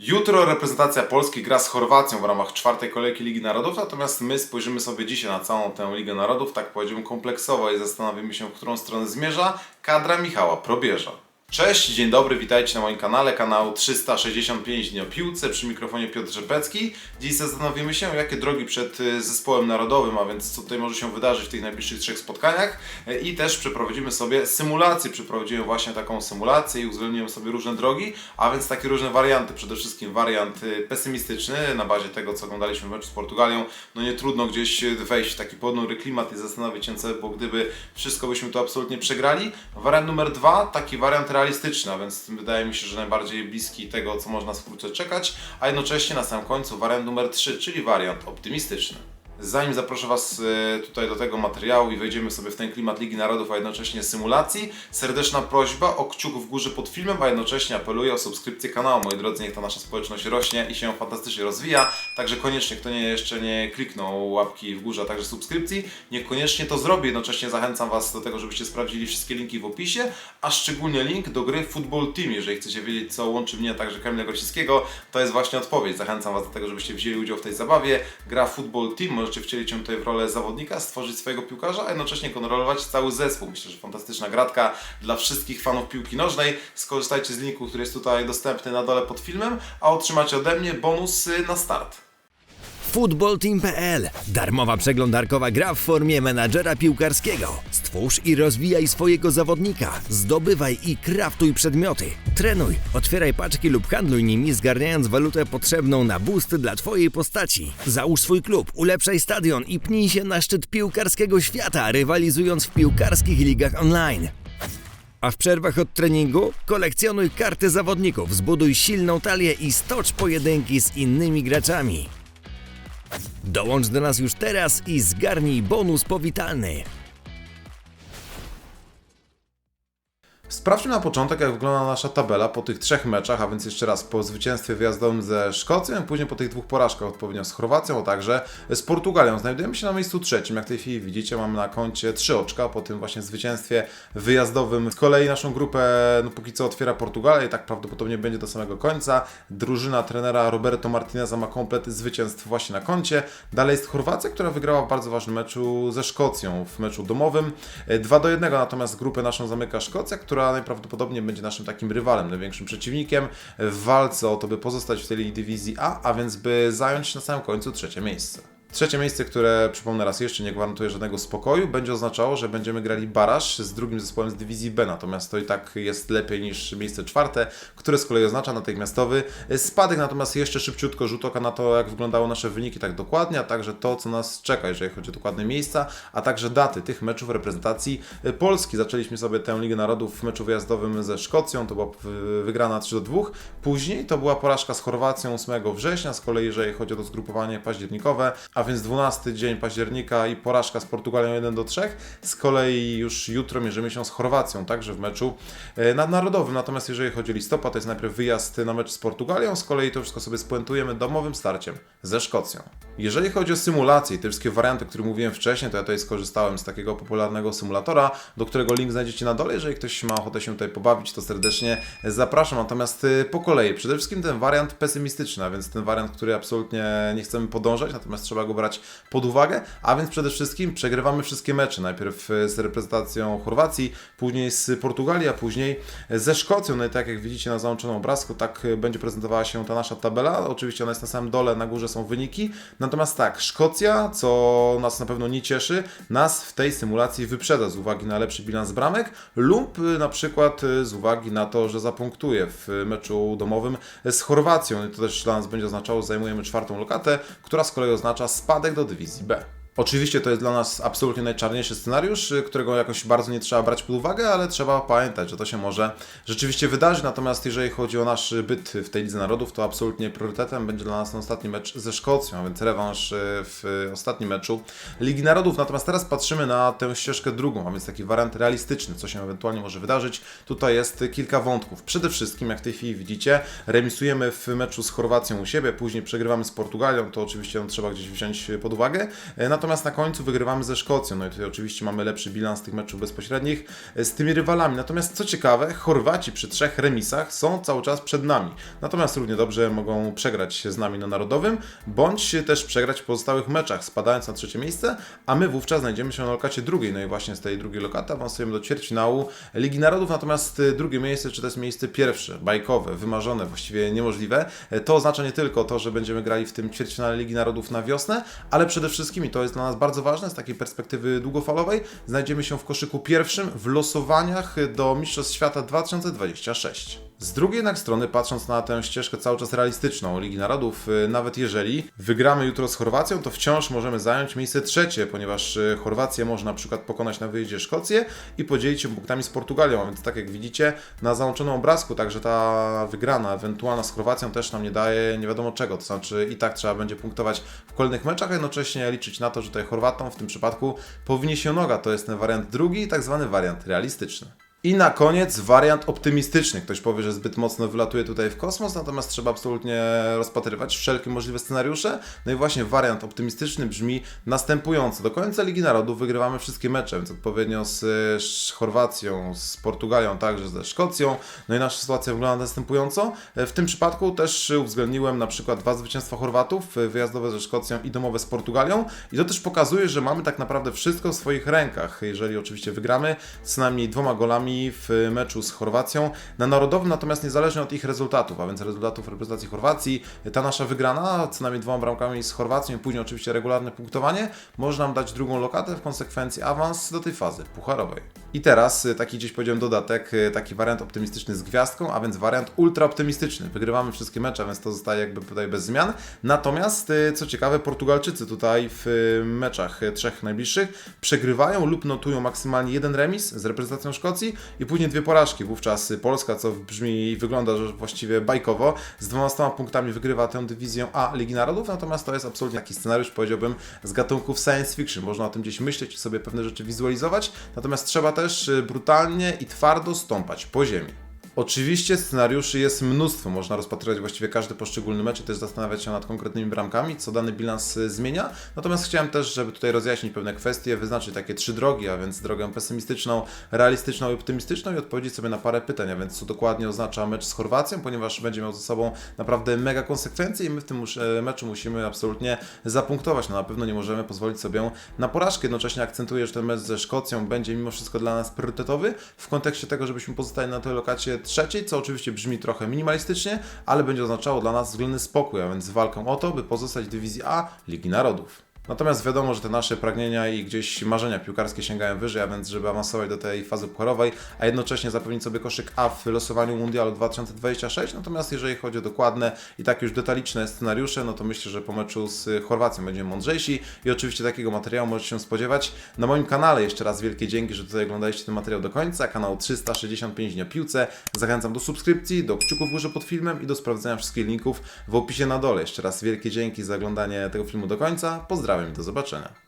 Jutro reprezentacja Polski gra z Chorwacją w ramach czwartej kolejki Ligi Narodów, natomiast my spojrzymy sobie dzisiaj na całą tę Ligę Narodów, tak powiedziałbym kompleksowo i zastanowimy się, w którą stronę zmierza kadra Michała Probierza. Cześć, dzień dobry, witajcie na moim kanale, kanał 365 dni o piłce, przy mikrofonie Piotr Rzepecki. Dziś zastanowimy się, jakie drogi przed y, zespołem narodowym, a więc co tutaj może się wydarzyć w tych najbliższych trzech spotkaniach. Y, i też przeprowadzimy sobie symulację, przeprowadziłem właśnie taką symulację i uwzględniłem sobie różne drogi, a więc takie różne warianty, przede wszystkim wariant y, pesymistyczny na bazie tego, co oglądaliśmy w meczu z Portugalią, no nie trudno gdzieś wejść w taki ponury klimat i zastanowić się, co bo gdyby wszystko byśmy tu absolutnie przegrali. Wariant numer dwa, taki wariant realistyczny, a więc wydaje mi się, że najbardziej bliski tego, co można wkrótce czekać, a jednocześnie na samym końcu wariant numer trzy, czyli wariant optymistyczny. Zanim zaproszę Was e, tutaj do tego materiału i wejdziemy sobie w ten klimat Ligi Narodów, a jednocześnie symulacji, serdeczna prośba o kciuk w górze pod filmem, a jednocześnie apeluję o subskrypcję kanału. Moi drodzy, niech ta nasza społeczność rośnie i się fantastycznie rozwija. Także koniecznie, kto nie, jeszcze nie kliknął łapki w górze, a także subskrypcji, niech koniecznie to zrobi. Jednocześnie zachęcam Was do tego, żebyście sprawdzili wszystkie linki w opisie, a szczególnie link do gry Football Team. Jeżeli chcecie wiedzieć, co łączy mnie, a także Kamila Grosickiego, to jest właśnie odpowiedź. Zachęcam Was do tego, żebyście wzięli udział w tej zabawie. Gra Football Team, możecie wcielić się tutaj w rolę zawodnika, stworzyć swojego piłkarza, a jednocześnie kontrolować cały zespół. Myślę, że fantastyczna gratka dla wszystkich fanów piłki nożnej. Skorzystajcie z linku, który jest tutaj dostępny na dole pod filmem, a otrzymacie ode mnie bonusy na start. Footballteam.pl Darmowa przeglądarkowa gra w formie menadżera piłkarskiego. Stwórz i rozwijaj swojego zawodnika. Zdobywaj i kraftuj przedmioty. Trenuj, otwieraj paczki lub handluj nimi, zgarniając walutę potrzebną na boost dla Twojej postaci. Załóż swój klub, ulepszaj stadion i pnij się na szczyt piłkarskiego świata, rywalizując w piłkarskich ligach online. A w przerwach od treningu kolekcjonuj karty zawodników, zbuduj silną talię i stocz pojedynki z innymi graczami. Dołącz do nas już teraz i zgarnij bonus powitalny. Sprawdźmy na początek, jak wygląda nasza tabela po tych trzech meczach, a więc jeszcze raz po zwycięstwie wyjazdowym ze Szkocją, później po tych dwóch porażkach odpowiednio z Chorwacją, a także z Portugalią. Znajdujemy się na miejscu trzecim. Jak w tej chwili widzicie, mamy na koncie trzy oczka po tym właśnie zwycięstwie wyjazdowym. Z kolei naszą grupę, no póki co otwiera Portugalia i tak prawdopodobnie będzie do samego końca. Drużyna trenera Roberto Martineza ma komplet zwycięstw właśnie na koncie. Dalej jest Chorwacja, która wygrała w bardzo ważnym meczu ze Szkocją, w meczu domowym. 2 do 1, natomiast grupę naszą zamyka Szkocja, która najprawdopodobniej będzie naszym takim rywalem, największym przeciwnikiem w walce o to, by pozostać w tej dywizji A, a więc by zająć na samym końcu trzecie miejsce. Trzecie miejsce, które przypomnę raz jeszcze, nie gwarantuje żadnego spokoju, będzie oznaczało, że będziemy grali baraż z drugim zespołem z dywizji B, natomiast to i tak jest lepiej niż miejsce czwarte, które z kolei oznacza natychmiastowy spadek, natomiast jeszcze szybciutko rzut oka na to, jak wyglądały nasze wyniki tak dokładnie, a także to, co nas czeka, jeżeli chodzi o dokładne miejsca, a także daty tych meczów reprezentacji Polski. Zaczęliśmy sobie tę Ligę Narodów w meczu wyjazdowym ze Szkocją, to była wygrana 3 do 2, później to była porażka z Chorwacją 8 września, z kolei jeżeli chodzi o to zgrupowanie październikowe, a więc 12 dzień października i porażka z Portugalią 1 do 3. Z kolei już jutro mierzymy się z Chorwacją, także w meczu e, nadnarodowym. Natomiast jeżeli chodzi o listopad, to jest najpierw wyjazd na mecz z Portugalią, z kolei to wszystko sobie spuentujemy domowym starciem ze Szkocją. Jeżeli chodzi o symulacje i te wszystkie warianty, o których mówiłem wcześniej, to ja tutaj skorzystałem z takiego popularnego symulatora, do którego link znajdziecie na dole. Jeżeli ktoś ma ochotę się tutaj pobawić, to serdecznie zapraszam. Natomiast e, po kolei, przede wszystkim ten wariant pesymistyczny, a więc ten wariant, który absolutnie nie chcemy podążać, natomiast trzeba go brać pod uwagę, a więc przede wszystkim przegrywamy wszystkie mecze. Najpierw e, z reprezentacją Chorwacji, później z Portugalii, a później ze Szkocją. No i tak jak widzicie na załączonym obrazku, tak e, będzie prezentowała się ta nasza tabela. Oczywiście ona jest na samym dole, na górze są wyniki. Natomiast tak, Szkocja, co nas na pewno nie cieszy, nas w tej symulacji wyprzedza z uwagi na lepszy bilans bramek lub na przykład e, z uwagi na to, że zapunktuje w meczu domowym z Chorwacją. I to też dla nas będzie oznaczało, że zajmujemy czwartą lokatę, która z kolei oznacza spadek do dywizji B. Oczywiście to jest dla nas absolutnie najczarniejszy scenariusz, y, którego jakoś bardzo nie trzeba brać pod uwagę, ale trzeba pamiętać, że to się może rzeczywiście wydarzyć. Natomiast jeżeli chodzi o nasz byt w tej Lidze Narodów, to absolutnie priorytetem będzie dla nas ten ostatni mecz ze Szkocją, a więc rewanż y, w ostatnim meczu Ligi Narodów. Natomiast teraz patrzymy na tę ścieżkę drugą, a więc taki wariant realistyczny, co się ewentualnie może wydarzyć. Tutaj jest kilka wątków. Przede wszystkim, jak w tej chwili widzicie, remisujemy w meczu z Chorwacją u siebie, później przegrywamy z Portugalią, to oczywiście no, trzeba gdzieś wziąć pod uwagę. E, Natomiast natomiast na końcu wygrywamy ze Szkocją. No i tutaj oczywiście mamy lepszy bilans tych meczów bezpośrednich e, z tymi rywalami. Natomiast co ciekawe, Chorwaci przy trzech remisach są cały czas przed nami. Natomiast równie dobrze mogą przegrać z nami na Narodowym, bądź też przegrać w pozostałych meczach, spadając na trzecie miejsce, a my wówczas znajdziemy się na lokacie drugiej. No i właśnie z tej drugiej lokaty awansujemy do ćwierćfinału Ligi Narodów, natomiast e, drugie miejsce, czy to jest miejsce pierwsze, bajkowe, wymarzone, właściwie niemożliwe, e, to oznacza nie tylko to, że będziemy grali w tym ćwierćfinale Ligi Narodów na wiosnę, ale przede wszystkim, i to jest dla nas bardzo ważne z takiej perspektywy długofalowej, znajdziemy się w koszyku pierwszym w losowaniach do Mistrzostw Świata 2026. Z drugiej jednak strony, patrząc na tę ścieżkę cały czas realistyczną Ligi Narodów, y, nawet jeżeli wygramy jutro z Chorwacją, to wciąż możemy zająć miejsce trzecie, ponieważ y, Chorwację można na przykład pokonać na wyjeździe Szkocję i podzielić się punktami z Portugalią, a więc tak jak widzicie na załączonym obrazku, także ta wygrana ewentualna z Chorwacją też nam nie daje nie wiadomo czego, to znaczy i tak trzeba będzie punktować w kolejnych meczach, a jednocześnie liczyć na to, że tutaj Chorwatom w tym przypadku powinien się noga, to jest ten wariant drugi, tak zwany wariant realistyczny. I na koniec wariant optymistyczny. Ktoś powie, że zbyt mocno wylatuje tutaj w kosmos, natomiast trzeba absolutnie rozpatrywać wszelkie możliwe scenariusze. No i właśnie wariant optymistyczny brzmi następująco. Do końca Ligi Narodów wygrywamy wszystkie mecze, więc odpowiednio z Chorwacją, z Portugalią, także ze Szkocją. No i nasza sytuacja wygląda następująco. W tym przypadku też uwzględniłem na przykład dwa zwycięstwa Chorwatów, wyjazdowe ze Szkocją i domowe z Portugalią. I to też pokazuje, że mamy tak naprawdę wszystko w swoich rękach. Jeżeli oczywiście wygramy co najmniej dwoma golami w meczu z Chorwacją na narodowym, natomiast niezależnie od ich rezultatów, a więc rezultatów reprezentacji Chorwacji, ta nasza wygrana co najmniej dwoma bramkami z Chorwacją i później oczywiście regularne punktowanie może nam dać drugą lokatę, w konsekwencji awans do tej fazy pucharowej. I teraz y, taki gdzieś powiedziałem dodatek, y, taki wariant optymistyczny z gwiazdką, a więc wariant ultra optymistyczny. Wygrywamy wszystkie mecze, więc to zostaje jakby tutaj bez zmian. Natomiast y, co ciekawe, Portugalczycy tutaj w meczach trzech najbliższych przegrywają lub notują maksymalnie jeden remis z reprezentacją Szkocji i później dwie porażki. Wówczas Polska, co brzmi i wygląda że właściwie bajkowo, z 12 punktami wygrywa tę dywizję A Ligi Narodów, natomiast to jest absolutnie taki scenariusz, powiedziałbym, z gatunków science fiction. Można o tym gdzieś myśleć i sobie pewne rzeczy wizualizować, natomiast trzeba też y, brutalnie i twardo stąpać po ziemi. Oczywiście scenariuszy jest mnóstwo, można rozpatrywać właściwie każdy poszczególny mecz i też zastanawiać się nad konkretnymi bramkami, co dany bilans y, zmienia. Natomiast chciałem też, żeby tutaj rozjaśnić pewne kwestie, wyznaczyć takie trzy drogi, a więc drogę pesymistyczną, realistyczną i optymistyczną i odpowiedzieć sobie na parę pytań, a więc co dokładnie oznacza mecz z Chorwacją, ponieważ będzie miał ze sobą naprawdę mega konsekwencje i my w tym e, meczu musimy absolutnie zapunktować. No na pewno nie możemy pozwolić sobie na porażkę. Jednocześnie akcentuję, że ten mecz ze Szkocją będzie mimo wszystko dla nas priorytetowy w kontekście tego, żebyśmy pozostali na tej lokacie trzeciej, co oczywiście brzmi trochę minimalistycznie, ale będzie oznaczało dla nas względny spokój, a więc walkę o to, by pozostać w dywizji A Ligi Narodów. Natomiast wiadomo, że te nasze pragnienia i gdzieś marzenia piłkarskie sięgają wyżej, a więc żeby awansować do tej fazy pucharowej, a jednocześnie zapewnić sobie koszyk A w losowaniu Mundialu 2026. Natomiast jeżeli chodzi o dokładne i tak już detaliczne scenariusze, no to myślę, że po meczu z Chorwacją będziemy mądrzejsi i oczywiście takiego materiału możecie się spodziewać na moim kanale. Jeszcze raz wielkie dzięki, że tutaj oglądaliście ten materiał do końca. Kanał 365 dni o piłce. Zachęcam do subskrypcji, do kciuków w górze pod filmem i do sprawdzenia wszystkich linków w opisie na dole. Jeszcze raz wielkie dzięki za oglądanie tego filmu do końca. Do zobaczenia.